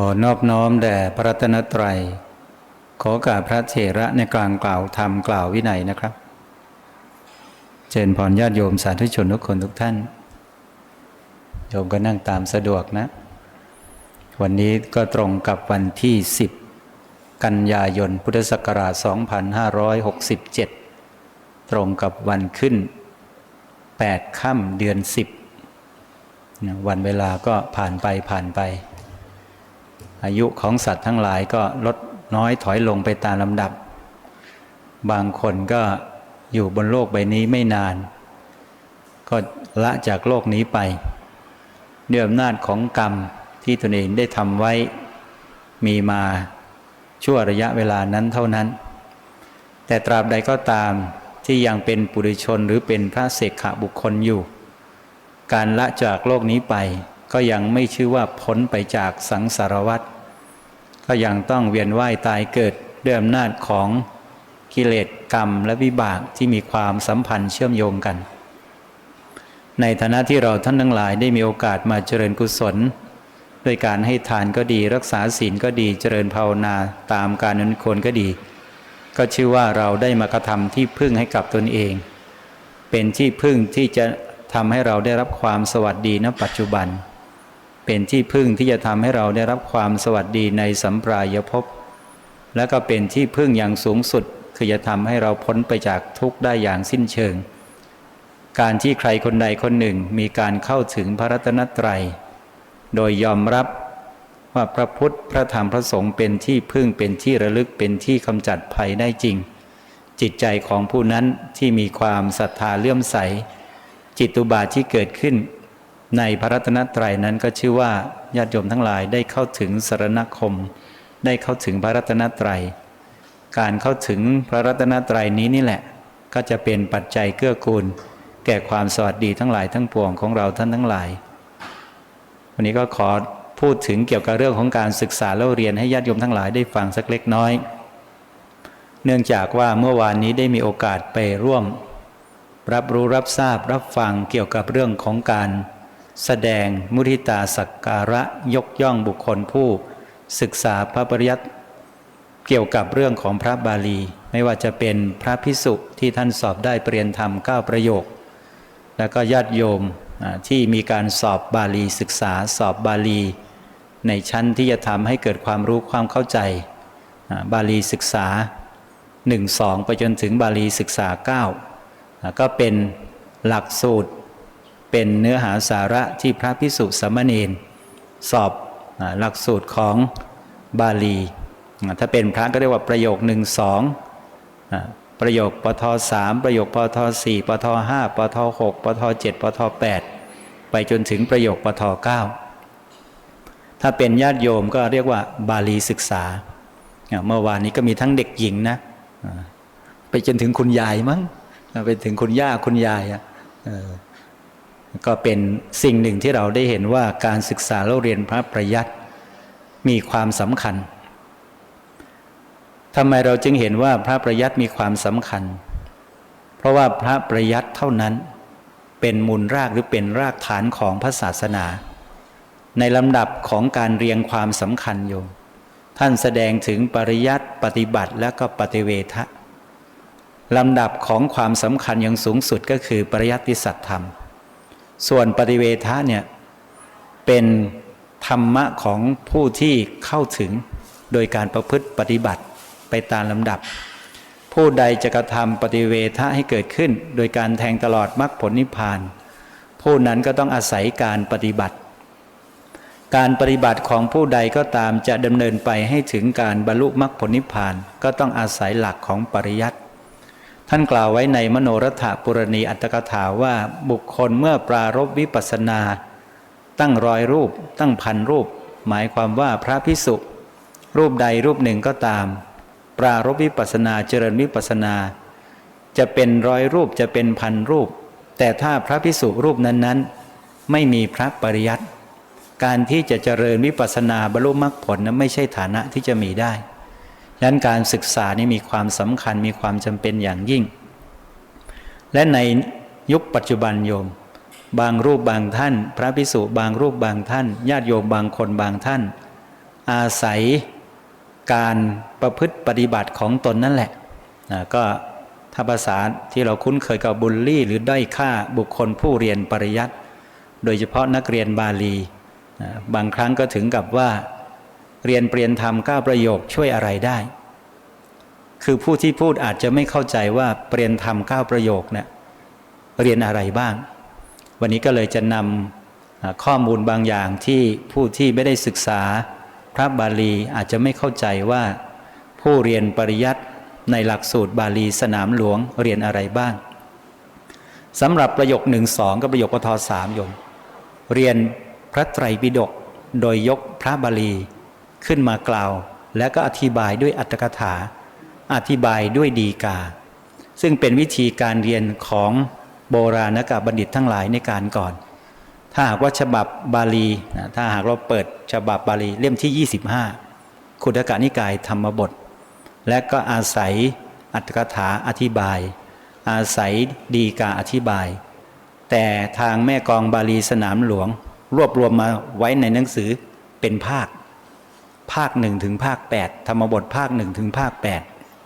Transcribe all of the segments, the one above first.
ขอนอบน้อมแด่พระรัตนตรัย ขอโอกาสพระเถระในกลางกล่าวธรรมกล่าววินัยนะครับ เจริญพรญาติโยมสาธุชนทุกคนทุกท่าน โยมก็นั่งตามสะดวกนะ วันนี้ก็ตรงกับวันที่ 10 กันยายนพุทธศักราช 2567 ตรงกับวันขึ้น 8 ค่ำเดือน 10 วันเวลาก็ผ่านไปผ่านไป อายุของสัตว์ทั้งหลายก็ลดน้อยถอยลงไปตามลำดับ บางคนก็อยู่บนโลกใบนี้ไม่นาน ก็ละจากโลกนี้ไปด้วยอำนาจของกรรมที่ตนเองได้ทำไว้มีมาชั่วระยะเวลานั้นเท่านั้น แต่ตราบใดก็ตามที่ยังเป็นปุถุชนหรือเป็นพระเสกขบุคคลอยู่ การละจากโลกนี้ไป ก็ยังไม่ชื่อว่าพ้นไปจากสังสารวัฏก็ยังต้องเวียนว่ายตายเกิดด้วยอำนาจของกิเลสกรรมและวิบากที่มีความสัมพันธ์เชื่อมโยงกัน ในฐานะที่เราท่านทั้งหลายได้มีโอกาสมาเจริญกุศลด้วยการให้ทานก็ดีรักษาศีลก็ดีเจริญภาวนาตามการนุโคนก็ดี ก็ชื่อว่าเราได้มากระทำที่พึ่งให้กับตนเอง เป็นที่พึ่งที่จะทำให้เราได้รับความสวัสดีณปัจจุบัน เป็นที่พึ่งที่จะทำให้เราได้รับความสวัสดีในสัมปรายภพและก็เป็นที่พึ่งอย่างสูงสุด คือจะทำให้เราพ้นไปจากทุกข์ได้อย่างสิ้นเชิง การที่ใครคนใดคนหนึ่งมีการเข้าถึงพระรัตนตรัย โดยยอมรับว่าพระพุทธพระธรรมพระสงฆ์เป็นที่พึ่งเป็นที่ระลึกเป็นที่กำจัดภัยได้จริง จิตใจของผู้นั้นที่มีความศรัทธาเลื่อมใส จิตตุบาทที่เกิดขึ้น ในพระรัตนตรัยนั้นก็ชื่อว่าญาติโยมทั้งหลายได้เข้าถึงสารณคม ได้เข้าถึงพระรัตนตรัย การเข้าถึงพระรัตนตรัยนี้นี่แหละ ก็จะเป็นปัจจัยเกื้อกูล แก่ความสวัสดีทั้งหลายทั้งปวงของเราท่านทั้งหลาย วันนี้ก็ขอพูดถึงเกี่ยวกับเรื่องของการศึกษาเล่าเรียนให้ญาติโยมทั้งหลายได้ฟังสักเล็กน้อย เนื่องจากว่าเมื่อวานนี้ได้มีโอกาสไปร่วม รับรู้รับทราบรับฟังเกี่ยวกับเรื่องของการ แสดงมุทิตาสักการะยกย่องบุคคลผู้ ศึกษาพระปริยัติเกี่ยวกับเรื่องของพระบาลี ไม่ว่าจะเป็นพระพิสุที่ท่านสอบได้เปลี่ยนธรรม 9 ประโยค แล้วก็ญาติโยมที่มีการสอบบาลีศึกษาสอบบาลี ในชั้นที่จะทำให้เกิดความรู้ความเข้าใจ บาลีศึกษา 1 2 ไปจนถึงบาลีศึกษา 9 ก็เป็นหลักสูตร เป็นเนื้อหาสาระที่พระพิสุสมณีนสอบหลักสูตรของบาลี ถ้าเป็นพระก็เรียกว่าประโยคหนึ่งสองประโยคปทสามประโยคปทสี่ปทห้าปทหกปทเจ็ดปทแปดไปจนถึงประโยคปทเก้าถ้าเป็นญาติโยมก็เรียกว่าบาลีศึกษา เมื่อวานนี้ก็มีทั้งเด็กหญิงนะไปจนถึงคุณยายมั้งไปถึงคุณย่าคุณยายอะ ก็เป็นสิ่งหนึ่งที่เราได้เห็นว่าการศึกษาเราเรียนพระประยัติมีความสำคัญทำไมเราจึงเห็นว่าพระประยัติมีความสำคัญ เพราะว่าพระประยัติเท่านั้นเป็นมูลรากหรือเป็นรากฐานของพระศาสนา ในลำดับของการเรียงความสำคัญโยมท่านแสดงถึงปริยัติปฏิบัติและก็ปฏิเวทะลำดับของความสำคัญอย่างสูงสุดก็คือปริยัติสัตธรรม ส่วนปฏิเวทะเนี่ยเป็นธรรมะของผู้ที่เข้าถึงโดยการประพฤติปฏิบัติไปตามลำดับ ผู้ใดจะกระทำปฏิเวทะให้เกิดขึ้น โดยการแทงตลอดมรรคผลนิพพาน ผู้นั้นก็ต้องอาศัยการปฏิบัติ การปฏิบัติของผู้ใดก็ตามจะดำเนินไปให้ถึงการบรรลุมรรคผลนิพพานก็ต้องอาศัยหลักของปริยัติ ท่านกล่าวไว้ในมโนรถปุรณีอัตถกถาว่าบุคคลเมื่อปรารบวิปัสนา ตั้งร้อยรูป ตั้งพันรูป หมายความว่าพระพิสุรูปใดรูปหนึ่งก็ตาม ปรารบวิปัสนาเจริญวิปัสนา จะเป็นร้อยรูปจะเป็นพันรูป แต่ถ้าพระพิสุรูปนั้นๆ ไม่มีพระปริยัติการที่จะเจริญวิปัสนาบรรลุมรรคผลนั้นไม่ใช่ฐานะที่จะมีได้ ดังนั้นการศึกษานี่มีความสำคัญมีความจำเป็นอย่างยิ่ง และในยุคปัจจุบันโยม บางรูปบางท่าน พระพิสุบางรูปบางท่านญาติโยมบางคนบางท่าน อาศัยการประพฤติปฏิบัติของตนนั่นแหละนะก็ถ้าภาษาที่เราคุ้นเคยกับบุลลี่ หรือด้อยค่าบุคคลผู้เรียนปริยัติโดยเฉพาะนักเรียนบาลี บางครั้งก็ถึงกับว่า เรียนเปลี่ยนธรรมก้าประโยคช่วยอะไรได้ คือผู้ที่พูดอาจจะไม่เข้าใจว่าเปลี่ยนธรรมก้าประโยคเนี่ยเรียนอะไรบ้าง วันนี้ก็เลยจะนำข้อมูลบางอย่างที่ผู้ที่ไม่ได้ศึกษาพระบาลีอาจจะไม่เข้าใจว่า ผู้เรียนปริยัติในหลักสูตรบาลีสนามหลวงเรียนอะไรบ้างสำหรับประโยคหนึ่งสองกับประโยคปทสามโยม เรียนพระไตรปิฎกโดยยกพระบาลี ขึ้นมากล่าว แล้วก็อธิบายด้วยอัตถกถา อธิบายด้วยดีกา ซึ่งเป็นวิธีการเรียนของโบราณกบัณฑิตทั้งหลายในการก่อน ถ้าหากว่าฉบับบาลีถ้าหากเราเปิดฉบับบาลีเล่มที่ 25 คุตกะนิกายธรรมบท และก็อาศัยอัตถกถาอธิบาย อาศัยดีกาอธิบาย แต่ทางแม่กองบาลีสนามหลวง รวบรวมมาไว้ในหนังสือเป็นภาค ภาคหนึ่งถึงภาค 8 ธรรมบทภาคหนึ่งถึงภาค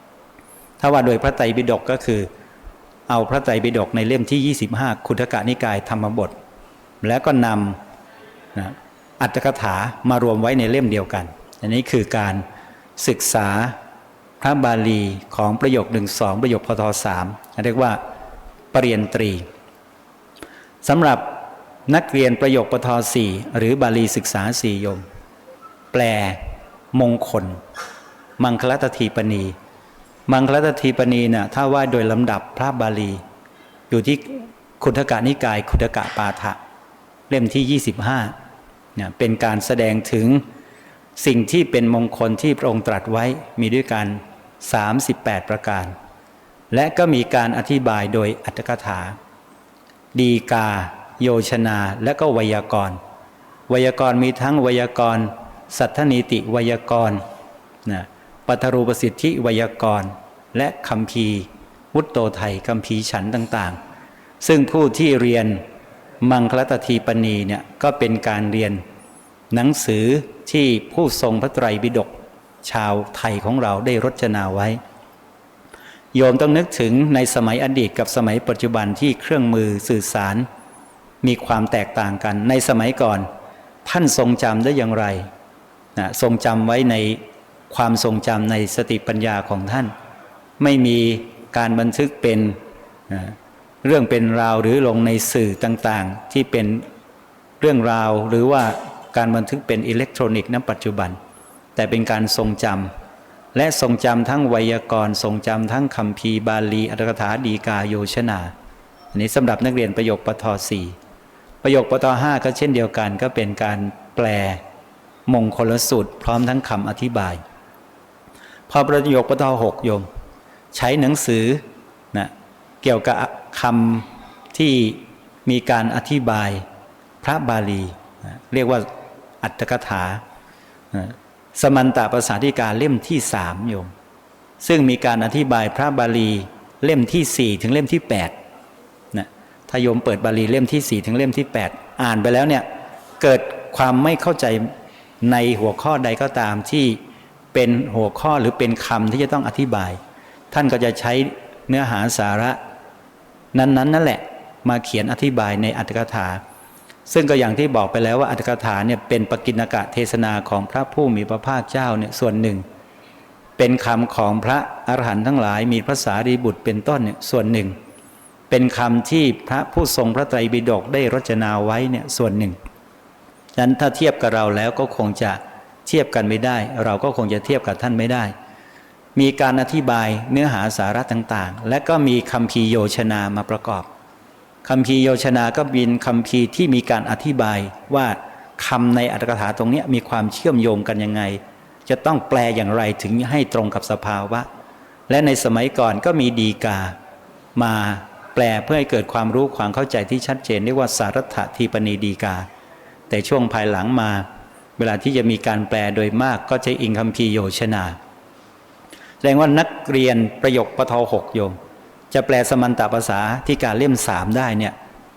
8 ถ้าว่าโดยพระไตรปิฎกก็คือ เอาพระไตรปิฎกในเล่มที่ 25 คุถกะนิกายธรรมบท แล้วก็นำนะอัตถกถามารวมไว้ในเล่มเดียวกัน อันนี้คือการศึกษาพระบาลีของประโยคหนึ่งสองประโยคพทสามเรียกว่าปรริญตรีสำหรับนักเรียนประโยคปทสี่หรือบาลีศึกษาสี่ยม แปล มงคล มังคลตทีปณี มังคลตทีปณีนะ่ะถ้าว่าโดยลำดับพระบาลี อยู่ที่คุถกะนิกายคุถกะปาฐะเล่มที่ 25เนี่ยเป็นการแสดงถึงสิ่งที่เป็นมงคลที่พระองค์ตรัสไว้มีด้วยกัน 38 ประการ และก็มีการอธิบายโดยอัตถกถา ดีกา โยชนาและก็ไวยากรณ์ไวยากรณ์มีทั้งไวยากรณ์ สัทธนิติวยากรนะปัทรูปสิทธิวยากร และคัมภีวุตโตไทยคัมภีฉันต่างๆ ซึ่งผู้ที่เรียนมังคลตทีปณีเนี่ยก็เป็นการเรียน หนังสือที่ผู้ทรงพระไตรปิฎกชาวไทยของเราได้รจนาไว้ โยมต้องนึกถึงในสมัยอดีตกับสมัยปัจจุบันที่เครื่องมือสื่อสาร มีความแตกต่างกันในสมัยก่อน ท่านทรงจำได้อย่างไร นะทรงจำไว้ในความทรงจำในสติปัญญาของท่าน ไม่มีการบันทึกเป็นนะเรื่องเป็นราวหรือลงในสื่อต่างๆ ที่เป็นเรื่องราวหรือว่าการบันทึกเป็นอิเล็กทรอนิกส์ณปัจจุบัน แต่เป็นการทรงจำและทรงจำทั้งไวยากรณ์ ทรงจำทั้งคัมภีบาลีอัตถกถาดีกาโยชนาอันนี้สำหรับนักเรียนประโยคปทสี่ประโยคปทห้าก็เช่นเดียวกันก็เป็นการแปล มงคลสูตร พร้อมทั้งคำอธิบาย พอประโยคปทหกโยม ใช้หนังสือนะเกี่ยวกับคำที่มีการอธิบายพระบาลีนะเรียกว่าอัตถกถานะสมันตภาษาธิการเล่มที่สามโยม ซึ่งมีการอธิบายพระบาลีเล่มที่สี่ถึงเล่มที่แปดนะถ้าโยมเปิดบาลีเล่มที่สี่ถึงเล่มที่แปดอ่านไปแล้วเนี่ยเกิดความไม่เข้าใจ ในหัวข้อใดก็ตามที่เป็นหัวข้อหรือเป็นคำที่จะต้องอธิบาย ท่านก็จะใช้เนื้อหาสาระ นั้นๆนั่นแหละมาเขียนอธิบายในอัตถกถา ซึ่งก็อย่างที่บอกไปแล้วว่าอัตถกถาเนี่ยเป็นปกิณกะเทศนาของพระผู้มีพระภาคเจ้าเนี่ยส่วนหนึ่ง เป็นคำของพระอรหันต์ทั้งหลายมีพระสารีบุตรเป็นต้นเนี่ยส่วนหนึ่ง เป็นคำที่พระผู้ทรงพระไตรปิฎกได้รจนาไว้เนี่ยส่วนหนึ่ง ฉะนั้นถ้าเทียบกับเราแล้วก็คงจะเทียบกันไม่ได้ เราก็คงจะเทียบกับท่านไม่ได้ มีการอธิบายเนื้อหาสาระต่างๆ และก็มีคำพีร์โยชนามาประกอบคำพีร์โยชนาก็เป็นคำพีร์ที่มีการอธิบายว่าคำในอัตถกถาตรงนี้มีความเชื่อมโยงกันยังไง จะต้องแปลอย่างไรถึงให้ตรงกับสภาวะ และในสมัยก่อนก็มีดีกา มาแปลเพื่อให้เกิดความรู้ความเข้าใจที่ชัดเจนเรียกว่าสารัตถทีปณีดีกา แต่ช่วงภายหลังมา เวลาที่จะมีการแปลโดยมากก็ใช้อิงคำพีร์โยชนาแสดงว่านักเรียนประโยคปทหกโยม จะแปลสมันตภาษาที่การเล่มสามได้เนี่ย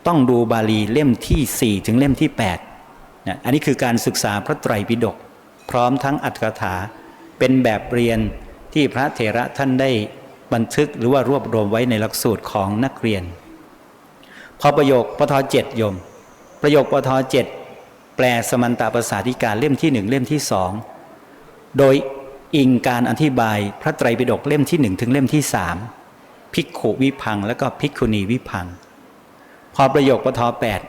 ต้องดูบาลีเล่มที่สี่ถึงเล่มที่แปดนะอันนี้คือการศึกษาพระไตรปิฎกพร้อมทั้งอัตถกถาเป็นแบบเรียนที่พระเถระท่านได้บันทึกหรือว่ารวบรวมไว้ในหลักสูตรของนักเรียน พอประโยคปทเจ็ดโยม ประโยคปทเจ็ด แปลสมันตาภาษาธิการเล่มที่หนึ่งเล่มที่สองโดยอิงการอธิบายพระไตรปิฎกเล่มที่หนึ่งถึงเล่มที่สามภิกขุวิพังแล้วก็ภิกขุณีวิพัง พอประโยคปทแปด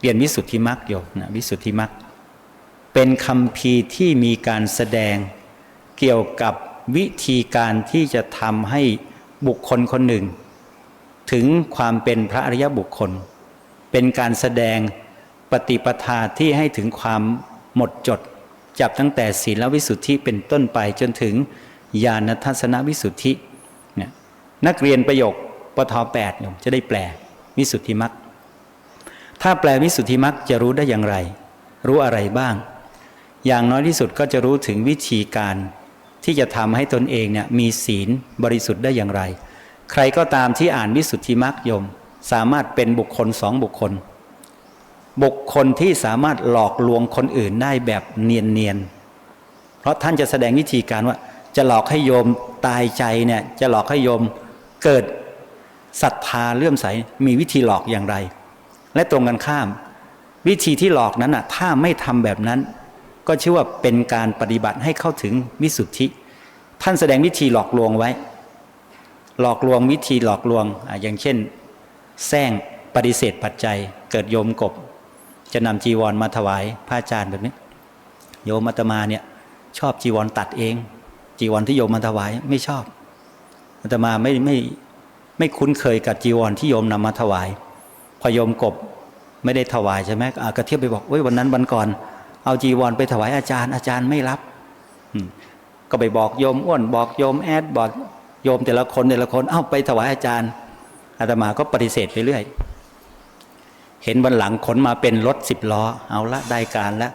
เรียนวิสุทธิมรรคโยนะวิสุทธิมรรคเป็นคำพีที่มีการแสดงเกี่ยวกับวิธีการที่จะทำให้บุคคลคนหนึ่ง ถึงความเป็นพระอริยบุคคล เป็นการแสดง ปฏิปทาที่ให้ถึงความหมดจด จับตั้งแต่ศีลวิสุทธิเป็นต้นไปจนถึงญาณทัศนวิสุทธิเนี่ยนักเรียนประโยคปทแปดโยมจะได้แปลวิสุทธิมรรคถ้าแปลวิสุทธิมรรคจะรู้ได้อย่างไร รู้อะไรบ้าง อย่างน้อยที่สุดก็จะรู้ถึงวิธีการที่จะทำให้ตนเองเนี่ยมีศีลบริสุทธิ์ได้อย่างไร ใครก็ตามที่อ่านวิสุทธิมรรคโยม สามารถเป็นบุคคลสองบุคคล บุคคลที่สามารถหลอกลวงคนอื่นได้แบบเนียนๆ เพราะท่านจะแสดงวิธีการว่า จะหลอกให้โยมตายใจเนี่ยจะหลอกให้โยมเกิดศรัทธาเลื่อมใสมีวิธีหลอกอย่างไร และตรงกันข้าม วิธีที่หลอกนั้นอะถ้าไม่ทำแบบนั้น ก็ชื่อว่าเป็นการปฏิบัติให้เข้าถึงวิสุทธิ ท่านแสดงวิธีหลอกลวงไว้ หลอกลวงวิธีหลอกลวงออย่างเช่นแซงปฏิเสธปัจจัย เกิดโยมกบ จะนำจีวรมาถวายพระอาจารย์แบบนี้ โยมอาตมาเนี่ย ชอบจีวรตัดเอง จีวรที่โยมมาถวายไม่ชอบอาตมาไม่ไม่ไม่คุ้นเคยกับจีวรที่โยมนำมาถวาย พอโยมกบไม่ได้ถวายใช่ไหมอะเทียบไปบอกเว้ยวันนั้นวันก่อน เอาจีวรไปถวายอาจารย์ อาจารย์ไม่รับก็ไปบอกโยมอ้วนบอกโยมแอดบอกโยมแต่ละคนแต่ละคน เอ้าไปถวายอาจารย์อาตมาก็ปฏิเสธไปเรื่อย เห็นวันหลังขนมาเป็นรถสิบล้อ เอาละได้การแล้ว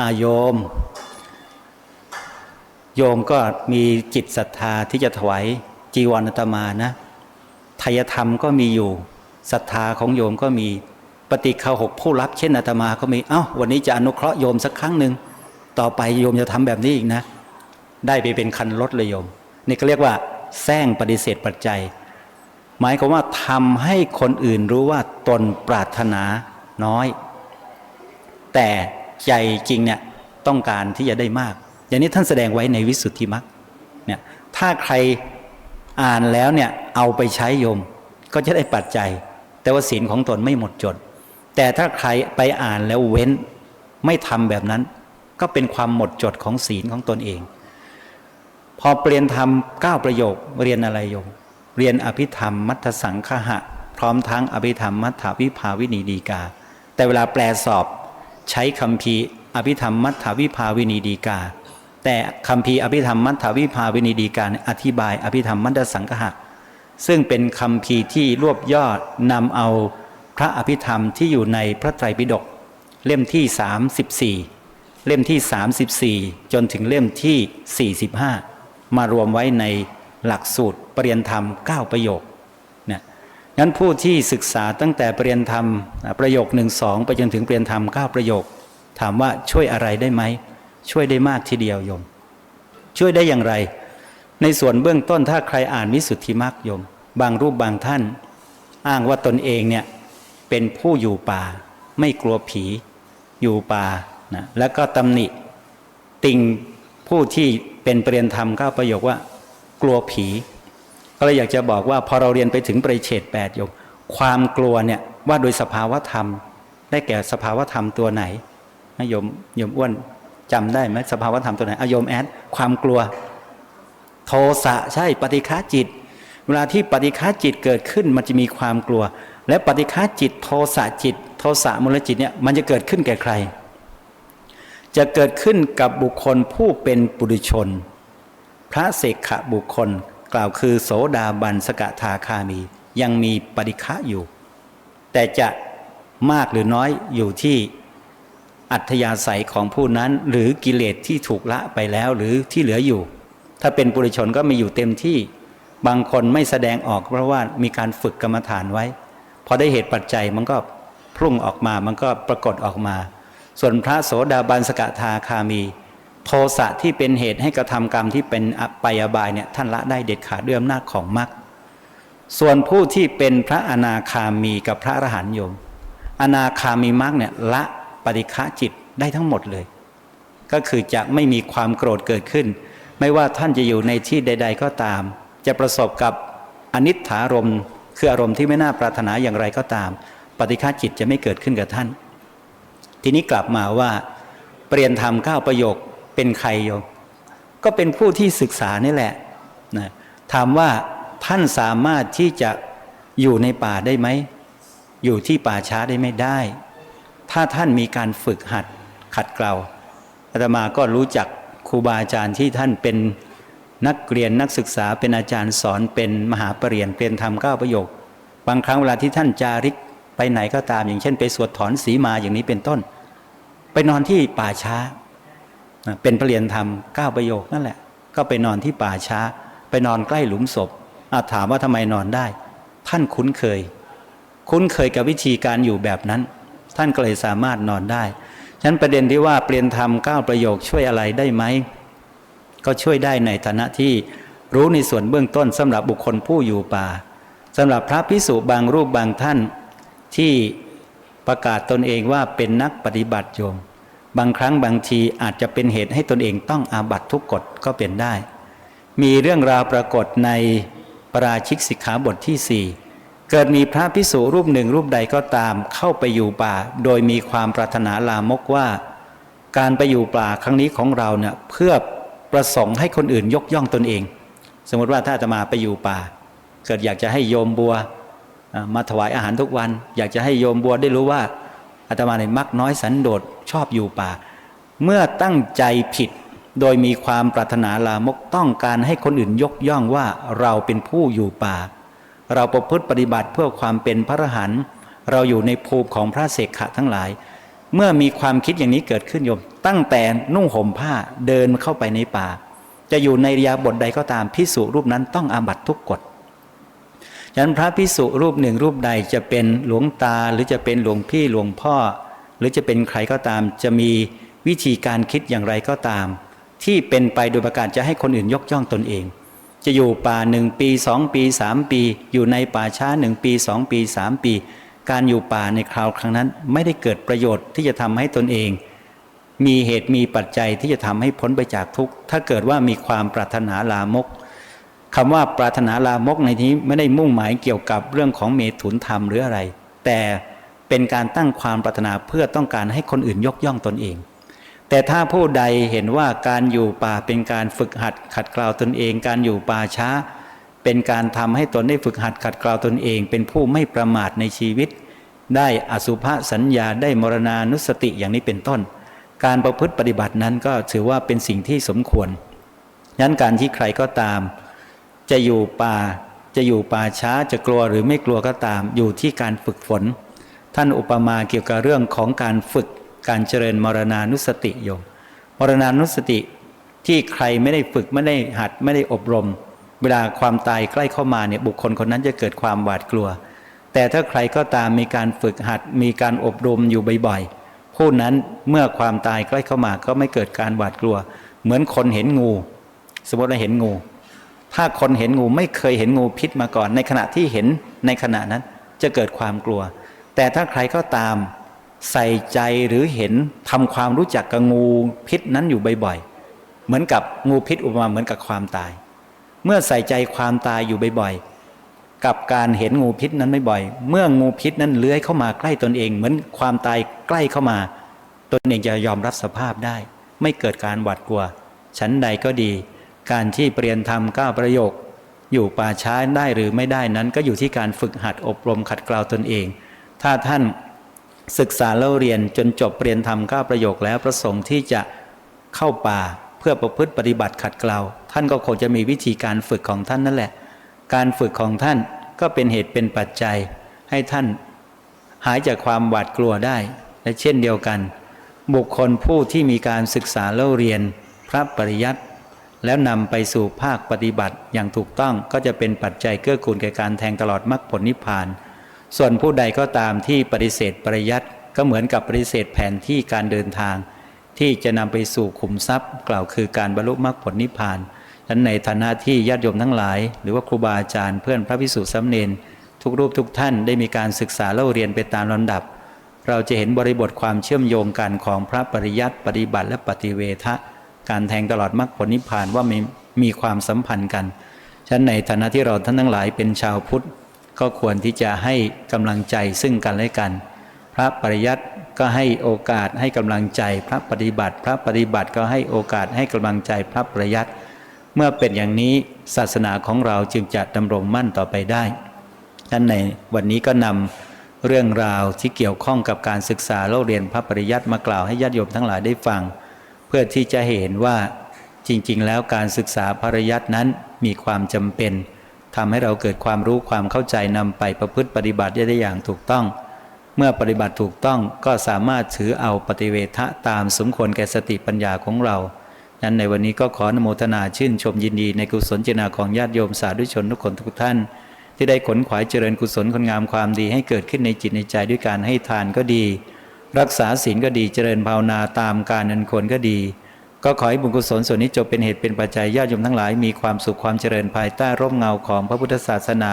อาโยม โยมก็มีจิตศรัทธาที่จะถวายจีวรอตมานะทายธรรมก็มีอยู่ศรัทธาของโยมก็มีปฏิฆาหกผู้รับเช่นอาตมาก็มีเอ้าวันนี้จะอนุเคราะห์โยมสักครั้งหนึ่งต่อไปโยมจะทำแบบนี้อีกนะ ได้ไปเป็นคันรถเลยโยม นี่ก็เรียกว่าแซงปฏิเสธปัจจัย หมายความว่าทำให้คนอื่นรู้ว่าตนปรารถนาน้อย แต่ใจจริงเนี่ยต้องการที่จะได้มาก อย่างนี้ท่านแสดงไว้ในวิสุทธิมรรคเนี่ยถ้าใครอ่านแล้วเนี่ยเอาไปใช้โยมก็จะได้ปัจจัย แต่ว่าศีลของตนไม่หมดจด แต่ถ้าใครไปอ่านแล้วเว้นไม่ทำแบบนั้น ก็เป็นความหมดจดของศีลของตนเอง พอเปลี่ยนทำเก้าประโยคเรียนอะไรโยม เรียนอภิธรรมมัทธสังคหะ พร้อมทั้งอภิธรรมมัทธวิภาวินีดีกา แต่เวลาแปลสอบ ใช้คำพีอภิธรรมมัทธวิภาวินีดีกา แต่คำพีอภิธรรมมัทธวิภาวินีดีกาอธิบาย อภิธรรมมัทธสังคหะ ซึ่งเป็นคำพีที่รวบยอดนำเอาพระอภิธรรมที่อยู่ในพระไตรปิฎกเล่มที่ 34 เล่มที่ 34 จนถึงเล่มที่ 45 มารวมไว้ใน หลักสูตรปริยนธรรม 9 ประโยคเนี่ยงั้นผู้ที่ศึกษาตั้งแต่ปริยนธรรมประโยค 1 2 ไปจนถึงปริยนธรรม 9 ประโยค ถามว่าช่วยอะไรได้ไหม ช่วยได้มากทีเดียวโยม ช่วยได้อย่างไร ในส่วนเบื้องต้นถ้าใครอ่านวิสุทธิมรรคโยม บางรูปบางท่าน อ้างว่าตนเองเนี่ยเป็นผู้อยู่ป่า ไม่กลัวผีอยู่ป่านะแล้วก็ตำหนิติงผู้ที่เป็นเปรียนธรรมก้าประโยคว่า กลัวผี ก็เลยอยากจะบอกว่าพอเราเรียนไปถึงปริเฉดแปดโยมความกลัวเนี่ยว่าโดยสภาวธรรม ได้แก่สภาวธรรมตัวไหนนะโยมโยมอ้วนจำได้ไหมสภาวธรรมตัวไหนอะโยมแอดความกลัว โทสะใช่ปฏิฆาจิต เวลาที่ปฏิฆาจิตเกิดขึ้นมันจะมีความกลัว และปฏิฆาจิต โทสะจิต โทสะมูลจิตเนี่ยมันจะเกิดขึ้นแก่ใคร จะเกิดขึ้นกับบุคคลผู้เป็นปุถุชน พระเสกขบุคคลกล่าวคือโสดาบันสกทาคามี ยังมีปฏิฆะอยู่ แต่จะมากหรือน้อยอยู่ที่อัธยาศัยของผู้นั้น หรือกิเลสที่ถูกละไปแล้วหรือที่เหลืออยู่ ถ้าเป็นปุถุชนก็มีอยู่เต็มที่ บางคนไม่แสดงออกเพราะว่ามีการฝึกกรรมฐานไว้พอได้เหตุปัจจัยมันก็พุ่งออกมามันก็ปรากฏออกมา ส่วนพระโสดาบันสกทาคามี โทสะที่เป็นเหตุให้กระทำกรรมที่เป็นอปายบายเนี่ยท่านละได้เด็ดขาดด้วยอำนาจของมรรคส่วนผู้ที่เป็นพระอนาคามีกับพระอรหันต์โยม อนาคามีมรรคเนี่ยละปฏิฆะจิตได้ทั้งหมดเลย ก็คือจะไม่มีความโกรธเกิดขึ้น ไม่ว่าท่านจะอยู่ในที่ใด ๆ ก็ตาม จะประสบกับอนิจฐารมณ์คืออารมณ์ที่ไม่น่าปรารถนาอย่างไรก็ตาม ปฏิฆาจิตจะไม่เกิดขึ้นกับท่าน ทีนี้กลับมาว่า เปลี่ยนธรรมเก้าประโยค เป็นใครโยมก็เป็นผู้ที่ศึกษานี่แหละนะถามว่าท่านสามารถที่จะอยู่ในป่าได้ไหม อยู่ที่ป่าช้าได้ไม่ได้ ถ้าท่านมีการฝึกหัดขัดเกลาอาตมาก็รู้จักครูบาอาจารย์ที่ท่านเป็นนักเรียนนักศึกษาเป็นอาจารย์สอนเป็นมหาปรริญญาเปลี่ยนธรรมเก้าประโยค บางครั้งเวลาที่ท่านจาริกไปไหนก็ตามอย่างเช่น ไปสวดถอนสีมาอย่างนี้เป็นต้น ไปนอนที่ป่าช้า เป็นปรริญญาธรรมเก้าประโยคนั่นแหละ ก็ไปนอนที่ป่าช้า ไปนอนใกล้หลุมศพอาถามว่าทำไมนอนได้ ท่านคุ้นเคย คุ้นเคยกับวิธีการอยู่แบบนั้น ท่านก็เลยสามารถนอนได้ฉะนั้นประเด็นที่ว่าเปลี่ยนธรรมเก้าประโยคช่วยอะไรได้ไหมก็ช่วยได้ในฐานะที่รู้ในส่วนเบื้องต้นสำหรับบุคคลผู้อยู่ป่าสำหรับพระพิสุบางรูปบางท่านที่ประกาศตนเองว่าเป็นนักปฏิบัติโยม บางครั้งบางทีอาจจะเป็นเหตุให้ตนเองต้องอาบัตทุกกฎก็เป็นได้ มีเรื่องราวปรากฏในปราชิกสิกขาบทที่สี่เกิดมีพระพิสุรูปหนึ่งรูปใดก็ตามเข้าไปอยู่ป่า โดยมีความปรารถนาลามกว่า การไปอยู่ป่าครั้งนี้ของเราเนี่ยเพื่อประสงค์ให้คนอื่นยกย่องตนเอง สมมติว่าถ้าจะมาไปอยู่ป่า เกิดอยากจะให้โยมบัวมาถวายอาหารทุกวัน อยากจะให้โยมบัวได้รู้ว่า อาตมาในมักน้อยสันโดษชอบอยู่ป่า เมื่อตั้งใจผิด โดยมีความปรารถนาลามกต้องการให้คนอื่นยกย่องว่าเราเป็นผู้อยู่ป่า เราประพฤติปฏิบัติเพื่อความเป็นพระอรหันต์เราอยู่ในภูมิของพระเสกขะทั้งหลาย เมื่อมีความคิดอย่างนี้เกิดขึ้นโยม ตั้งแต่นุ่งห่มผ้าเดินเข้าไปในป่า จะอยู่ในยาบทใดก็ตามพิสุรูปนั้นต้องอาบัตทุกกฎ ฉะนั้นพระพิสุรูปหนึ่งรูปใดจะเป็นหลวงตาหรือจะเป็นหลวงพี่หลวงพ่อ หรือจะเป็นใครก็ตาม จะมีวิธีการคิดอย่างไรก็ตาม ที่เป็นไปโดยประการจะให้คนอื่นยกย่องตนเอง จะอยู่ป่าหนึ่งปีสองปีสามปี อยู่ในป่าช้าหนึ่งปีสองปีสามปี การอยู่ป่าในคราวครั้งนั้น ไม่ได้เกิดประโยชน์ที่จะทำให้ตนเอง มีเหตุมีปัจจัยที่จะทำให้พ้นไปจากทุกข์ถ้าเกิดว่ามีความปรารถนาลามก คำว่าปรารถนาลามกในที่ไม่ได้มุ่งหมายเกี่ยวกับเรื่องของเมถุนธรรมหรืออะไร แต่เป็นการตั้งความปรารถนาเพื่อต้องการให้คนอื่นยกย่องตนเอง แต่ถ้าผู้ใดเห็นว่าการอยู่ป่าเป็นการฝึกหัดขัดเกลาตนเอง การอยู่ป่าช้า เป็นการทำให้ตนได้ฝึกหัดขัดเกลาตนเอง เป็นผู้ไม่ประมาทในชีวิต ได้อสุภสัญญาได้มรณานุสติอย่างนี้เป็นต้น การประพฤติปฏิบัตินั้นก็ถือว่าเป็นสิ่งที่สมควรยั้นการที่ใครก็ตาม จะอยู่ป่า จะอยู่ป่าช้าจะกลัวหรือไม่กลัวก็ตาม อยู่ที่การฝึกฝน ท่านอุปมาเกี่ยวกับเรื่องของการฝึกการเจริญมรณานุสติโยมมรณานุสติที่ใครไม่ได้ฝึกไม่ได้หัดไม่ได้อบรม เวลาความตายใกล้เข้ามาเนี่ยบุคคลคนนั้นจะเกิดความหวาดกลัว แต่ถ้าใครก็ตามมีการฝึกหัดมีการอบรมอยู่บ่อยๆผู้นั้นเมื่อความตายใกล้เข้ามาก็ไม่เกิดการหวาดกลัว เหมือนคนเห็นงู สมมติเราเห็นงู ถ้าคนเห็นงูไม่เคยเห็นงูพิษมาก่อน ในขณะที่เห็นในขณะนั้นจะเกิดความกลัว แต่ถ้าใครก็ตามใส่ใจหรือเห็นทำความรู้จักกับงูพิษนั้นอยู่บ่อยๆ เหมือนกับงูพิษอุปมาเหมือนกับความตาย เมื่อใส่ใจความตายอยู่บ่อยๆ กับการเห็นงูพิษนั้นไม่บ่อย เมื่องูพิษนั้นเลื้อยเข้ามาใกล้ตนเอง เหมือนความตายใกล้เข้ามา ตนเองจะยอมรับสภาพได้ ไม่เกิดการหวาดกลัว ชั้นใดก็ดี การที่เปลี่ยนธรรมก้าประโยค อยู่ป่าช้าได้หรือไม่ได้นั้น ก็อยู่ที่การฝึกหัดอบรมขัดเกลาตนเอง ถ้าท่านศึกษาเล่าเรียนจนจบเปลี่ยนธรรมก้าประโยคแล้วประสงค์ที่จะเข้าป่าเพื่อประพฤติปฏิบัติขัดเกลาท่านก็คงจะมีวิธีการฝึกของท่านนั่นแหละ การฝึกของท่านก็เป็นเหตุเป็นปัจจัย ให้ท่านหายจากความหวาดกลัวได้ และเช่นเดียวกัน บุคคลผู้ที่มีการศึกษาเล่าเรียน พระปริยัติ แล้วนำไปสู่ภาคปฏิบัติอย่างถูกต้องก็จะเป็นปัจจัยเกื้อกูลแก่การแทงตลอดมรรคผลนิพพาน ส่วนผู้ใดก็ตามที่ปฏิเสธปริยัติก็เหมือนกับปฏิเสธแผนที่การเดินทาง ที่จะนำไปสู่ขุมทรัพย์ กล่าวคือการบรรลุมรรคผลนิพพานฉะนั้นในฐานะที่ญาติโยมทั้งหลาย หรือว่าครูบาอาจารย์เพื่อนพระพิสุสามเณรทุกรูปทุกท่านได้มีการศึกษาเล่าเรียนไปตามลำดับ เราจะเห็นบริบทความเชื่อมโยงกันของพระปริยัติปฏิบัติและปฏิเวทะ การแทงตลอดมรรคผลนิพพานว่ามีมีความสัมพันธ์กันฉะนั้นในฐานะที่เราท่านทั้งหลายเป็นชาวพุทธ ก็ควรที่จะให้กำลังใจซึ่งกันและกัน พระปริยัติก็ให้โอกาสให้กำลังใจพระปฏิบัติ พระปฏิบัติก็ให้โอกาสให้กำลังใจพระปริยัติเมื่อเป็นอย่างนี้ศาสนาของเราจึงจะดำรงมั่นต่อไปได้ท่านในวันนี้ก็นำเรื่องราวที่เกี่ยวข้องกับการศึกษาเล่าเรียนพระปริยัติมากล่าวให้ญาติโยมทั้งหลายได้ฟัง เพื่อที่จะเห็นว่าจริง ๆ แล้วการศึกษาปริยัตินั้นมีความจำเป็นทำให้เราเกิดความรู้ความเข้าใจนำไปประพฤติปฏิบัติได้อย่างถูกต้อง เมื่อปฏิบัติถูกต้องก็สามารถถือเอาปฏิเวทะตามสมควรแก่สติปัญญาของเรา นั้นในวันนี้ก็ขออนุโมทนาชื่นชมยินดีในกุศลเจนาของญาติโยมสาธุชนทุกคนทุกท่าน ที่ได้ขนขวายเจริญกุศลคนงามความดีให้เกิดขึ้นในจิตในใจด้วยการให้ทานก็ดี รักษาศีลก็ดีเจริญภาวนาตามการนันควรก็ดี ก็ขอให้บุญกุศลส่วนนี้จบเป็นเหตุเป็นปัจจัยญาติโยมทั้งหลายมีความสุขความเจริญภายใต้ร่มเงาของพระพุทธศาสนา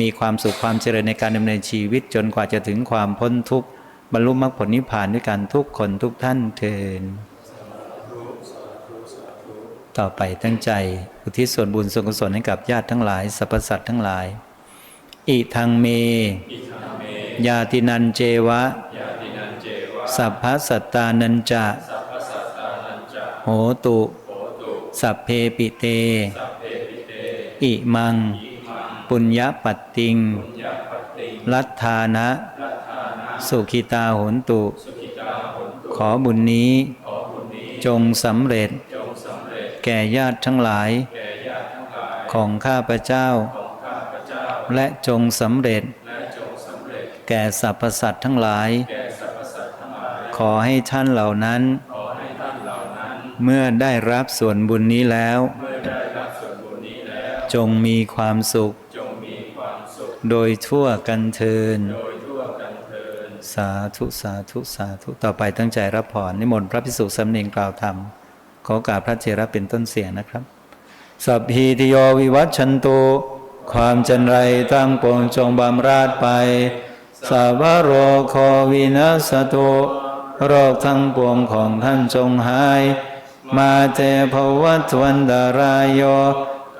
มีความสุขความเจริญในการดำเนินชีวิตจนกว่าจะถึงความพ้นทุกข์บรรลุมรรคผลนิพพานด้วยกันทุกคนทุกท่านเทินต่อไปตั้งใจ อุทิศส่วนบุญส่วนกุศลให้กับญาติทั้งหลายสรรพสัตว์ทั้งหลาย อิทังเม ญาตินันเจวะ สัพพสัตตานันจะโหตุ สัพเพปิเต อิมัง ปุญญปัตติง ลัทธานะ สุขิตาหนตุ ขอบุญนี้ จงสำเร็จ แก่ญาติทั้งหลาย ของข้าพเจ้า และจงสำเร็จ แก่สรรพสัตว์ทั้งหลาย ขอให้ท่านเหล่านั้น เมื่อได้รับส่วนบุญนี้แล้ว จงมีความสุข โดยทั่วกันเทิน สาธุสาธุสาธุ ต่อไปตั้งใจรับผ่อนนิมนต์พระพิสุสำเนียงกล่าวธรรม ขอกราบพระเจระเป็นต้นเสียงนะครับสัพพีติโยวิวัชชันตุความจันไรตั้งปวงจงบำราดไปสัพพะโรโควินัสตุ โรคทั้งปวงของท่านจงหาย มาเตภวัตวันตรายโย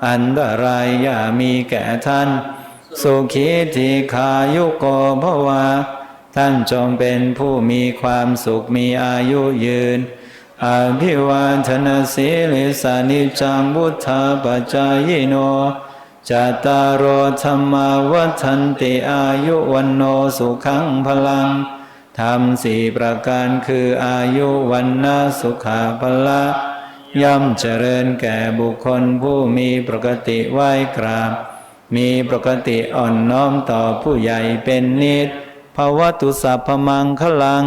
อันตรายอย่ามีแก่ท่าน สุขีทีขายุโกภวา ท่านจงเป็นผู้มีความสุขมีอายุยืนอภิวาทนาสีลิสานิจังบุทธาปจจายโนจัตตารโอธรรมาวัฏันติอายุวันโนสุขังพลัง ธรรมสี่ประการคืออายุวันนาสุขาพละย่อมเจริญแก่บุคคลผู้มีปกติไหว้กราบ มีปกติอ่อนน้อมต่อผู้ใหญ่เป็นนิดภาวตุสัพพมังคลัง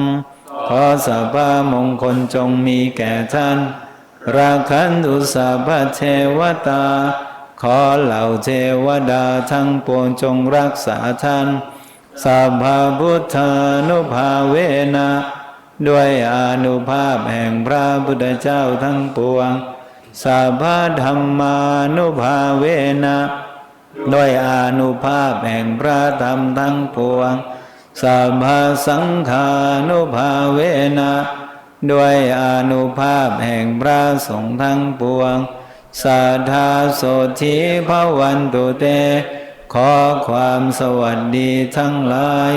ขอสัพพมงคลจงมีแก่ท่าน ราคันตุสัพพเทวตา ขอเหล่าเทวดาทั้งปวงจงรักษาท่าน สัพพพุทธานุภาเวนะด้วยอนุภาพแห่งพระพุทธเจ้าทั้งปวงสัพพธรรมานุภาเวนะด้วยอนุภาพแห่งพระธรรมทั้งปวงสัพพสังฆานุภาเวนะด้วยอนุภาพแห่งพระสงฆ์ทั้งปวงสัทธาโสธีภวันตุเต ขอความสวัสดีทั้งหลาย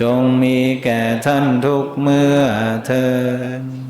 จงมีแก่ท่านทุกเมื่อเทิน